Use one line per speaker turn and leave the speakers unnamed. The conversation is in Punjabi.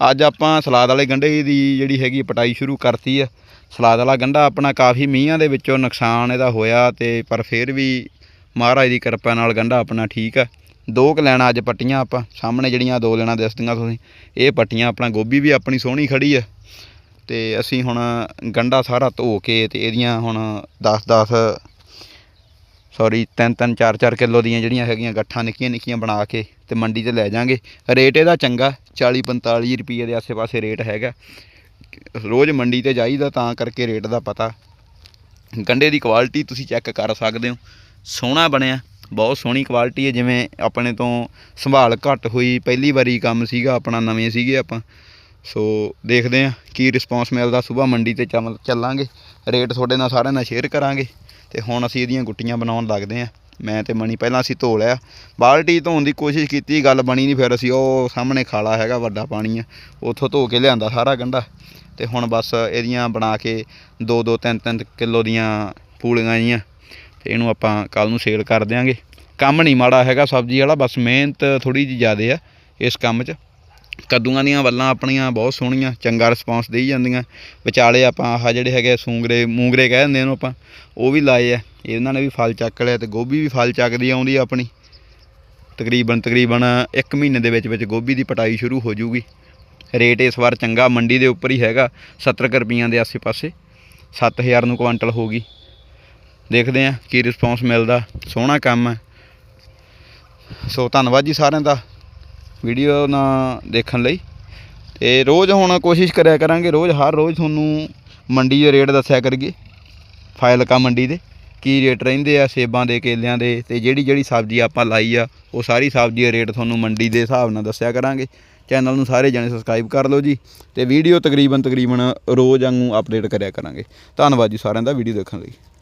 ਅੱਜ ਆਪਾਂ ਸਲਾਦ ਵਾਲੇ ਗੰਢੇ ਦੀ ਜਿਹੜੀ ਹੈਗੀ ਪਟਾਈ ਸ਼ੁਰੂ ਕਰਤੀ ਆ। ਸਲਾਦ ਵਾਲਾ ਗੰਢਾ ਆਪਣਾ ਕਾਫੀ ਮੀਂਹਾਂ ਦੇ ਵਿੱਚੋਂ ਨੁਕਸਾਨ ਇਹਦਾ ਹੋਇਆ ਤੇ ਪਰ ਫਿਰ ਵੀ ਮਹਾਰਾਜ ਦੀ ਕਿਰਪਾ ਨਾਲ ਗੰਢਾ ਆਪਣਾ ਠੀਕ ਆ। ਦੋ ਕੁ ਲੈਣਾ ਅੱਜ ਪੱਟੀਆਂ ਆਪਾਂ, ਸਾਹਮਣੇ ਜਿਹੜੀਆਂ ਦੋ ਲੈਣਾ ਦਿਸਦੀਆਂ ਤੁਸੀਂ, ਇਹ ਪੱਟੀਆਂ ਆਪਣਾ ਗੋਭੀ ਵੀ ਆਪਣੀ ਸੋਹਣੀ ਖੜੀ ਆ। ਤੇ ਅਸੀਂ ਹੁਣ ਗੰਢਾ ਸਾਰਾ ਧੋ ਕੇ ਤੇ ਇਹਦੀਆਂ ਹੁਣ 10 10 ਸੌਰੀ ਤਿੰਨ ਤਿੰਨ, ਚਾਰ ਚਾਰ ਕਿਲੋ ਦੀਆਂ ਜਿਹੜੀਆਂ ਹੈਗੀਆਂ ਗੱਠਾਂ ਨਿੱਕੀਆਂ ਨਿੱਕੀਆਂ ਬਣਾ ਕੇ ਤੇ ਮੰਡੀ ਤੇ ਲੈ ਜਾਾਂਗੇ। ਰੇਟ ਇਹਦਾ ਚੰਗਾ 40 45 ਰੁਪਏ ਦੇ ਆਸੇ-ਪਾਸੇ ਰੇਟ ਹੈਗਾ। ਰੋਜ਼ ਮੰਡੀ ਤੇ ਜਾਈਦਾ ਤਾਂ ਕਰਕੇ ਰੇਟ ਦਾ ਪਤਾ। ਗੰਡੇ ਦੀ ਕੁਆਲਿਟੀ ਤੁਸੀਂ ਚੈੱਕ ਕਰ ਸਕਦੇ ਹੋ। ਸੋਹਣਾ ਬਣਿਆ, ਬਹੁਤ ਸੋਹਣੀ ਕੁਆਲਿਟੀ ਹੈ। ਜਿਵੇਂ ਆਪਣੇ ਤੋਂ ਸੰਭਾਲ ਘੱਟ ਹੋਈ, ਪਹਿਲੀ ਵਾਰੀ ਕੰਮ ਸੀਗਾ, ਆਪਣਾ ਨਵੇਂ ਸੀਗੇ ਆਪਾਂ। ਸੋ ਦੇਖਦੇ ਹਾਂ ਕੀ ਰਿਸਪੌਂਸ ਮਿਲਦਾ। ਸਵੇਰ ਮੰਡੀ ਤੇ ਚੱਲ- ਚੱਲਾਂਗੇ। ਰੇਟ ਤੁਹਾਡੇ ਨਾਲ ਸਾਰਿਆਂ ਨਾਲ ਸ਼ੇਅਰ ਕਰਾਂਗੇ ਤੇ ਹੁਣ ਅਸੀਂ ਇਹਦੀਆਂ ਗੁੱਟੀਆਂ ਬਣਾਉਣ ਲੱਗਦੇ ਹਾਂ। ਮੈਂ ਤੇ ਮਣੀ ਪਹਿਲਾਂ ਅਸੀਂ ਧੋ ਲਿਆ। ਬਾਲਟੀ ਧੋਣ ਦੀ ਕੋਸ਼ਿਸ਼ ਕੀਤੀ, ਗੱਲ ਬਣੀ ਨਹੀਂ, ਫਿਰ ਅਸੀਂ ਉਹ ਸਾਹਮਣੇ ਖਾਲਾ ਹੈਗਾ, ਵੱਡਾ ਪਾਣੀ ਆ, ਉੱਥੋਂ ਧੋ ਕੇ ਲਿਆਂਦਾ ਸਾਰਾ ਗੰਢਾ। ਤੇ ਹੁਣ ਬਸ ਇਹਦੀਆਂ ਬਣਾ ਕੇ 2 2 3 3 ਕਿਲੋ ਦੀਆਂ ਪੂਲੀਆਂ ਜੀਆਂ, ਤੇ ਇਹਨੂੰ ਆਪਾਂ ਕੱਲ ਨੂੰ ਸੇਲ ਕਰ ਦਿਆਂਗੇ। ਕੰਮ ਨਹੀਂ ਮਾੜਾ ਹੈਗਾ ਸਬਜ਼ੀ ਵਾਲਾ, ਬਸ ਮਿਹਨਤ ਥੋੜੀ ਜਿਹੀ ਜ਼ਿਆਦੇ ਆ ਇਸ ਕੰਮ 'ਚ। ਕੱਦੂਆਂ ਦੀਆਂ ਵੱਲਾਂ ਆਪਣੀਆਂ ਬਹੁਤ ਸੋਹਣੀਆਂ, ਚੰਗਾ ਰਿਸਪੌਂਸ ਦੇਈ ਜਾਂਦੀਆਂ। ਵਿਚਾਲੇ ਆਪਾਂ ਆਹ ਜਿਹੜੇ ਹੈਗੇ ਸੂੰਗਰੇ, ਮੂੰਗਰੇ ਕਹਿ ਦਿੰਦੇ ਇਹਨੂੰ ਆਪਾਂ, ਉਹ ਵੀ ਲਾਏ ਆ। ਇਹਨਾਂ ਨੇ ਵੀ ਫਲ ਚੱਕ ਲਿਆ ਤੇ ਗੋਭੀ ਵੀ ਫਲ ਚੱਕਦੀ ਆਉਂਦੀ ਆਪਣੀ। ਤਕਰੀਬਨ ਤਕਰੀਬਨ 1 ਮਹੀਨੇ ਦੇ ਵਿੱਚ ਵਿੱਚ ਗੋਭੀ ਦੀ ਪਟਾਈ ਸ਼ੁਰੂ ਹੋ ਜੂਗੀ। ਰੇਟ ਇਸ ਵਾਰ ਚੰਗਾ, ਮੰਡੀ ਦੇ ਉੱਪਰ ਹੀ ਹੈਗਾ 70 ਕੁ ਰੁਪਈਆਂ ਦੇ ਆਸੇ-ਪਾਸੇ। 7000 ਨੂੰ ਕੁਆਂਟਲ ਹੋ ਗਈ। ਦੇਖਦੇ ਆ ਕੀ ਰਿਸਪੌਂਸ ਮਿਲਦਾ। ਸੋਹਣਾ ਕੰਮ ਹੈ ਸੋ ਧੰਨਵਾਦ ਜੀ ਸਾਰਿਆਂ ਦਾ। ਵੀਡੀਓ ਨਾ ਦੇਖਣ ਲਈ। ਤੇ ਰੋਜ਼ ਹੁਣ ਕੋਸ਼ਿਸ਼ ਕਰਿਆ ਕਰਾਂਗੇ, ਰੋਜ਼, ਹਰ ਰੋਜ਼ ਤੁਹਾਨੂੰ ਮੰਡੀ ਦੇ ਰੇਟ ਦੱਸਿਆ ਕਰੀਏ। ਫਾਇਲਕਾ ਮੰਡੀ ਦੇ, ਕੀ ਰੇਟ ਰਹਿੰਦੇ ਆ, ਸੇਬਾਂ ਦੇ, ਕੇਲਿਆਂ ਦੇ, ਤੇ ਜਿਹੜੀ ਜਿਹੜੀ ਸਬਜ਼ੀ ਆਪਾਂ ਲਾਈ ਆ, ਉਹ ਸਾਰੀ ਸਬਜ਼ੀ ਦੇ ਰੇਟ ਤੁਹਾਨੂੰ ਮੰਡੀ ਦੇ ਹਿਸਾਬ ਨਾਲ ਦੱਸਿਆ ਕਰਾਂਗੇ। ਚੈਨਲ ਨੂੰ ਸਾਰੇ ਜਣੇ ਸਬਸਕ੍ਰਾਈਬ ਕਰ ਲਓ ਜੀ, ਤੇ ਵੀਡੀਓ ਤਕਰੀਬਨ ਤਕਰੀਬਨ ਰੋਜ਼ ਵਾਂਗੂ ਅਪਡੇਟ ਕਰਿਆ ਕਰਾਂਗੇ। ਧੰਨਵਾਦ ਜੀ ਸਾਰਿਆਂ ਦਾ ਵੀਡੀਓ ਦੇਖਣ ਲਈ।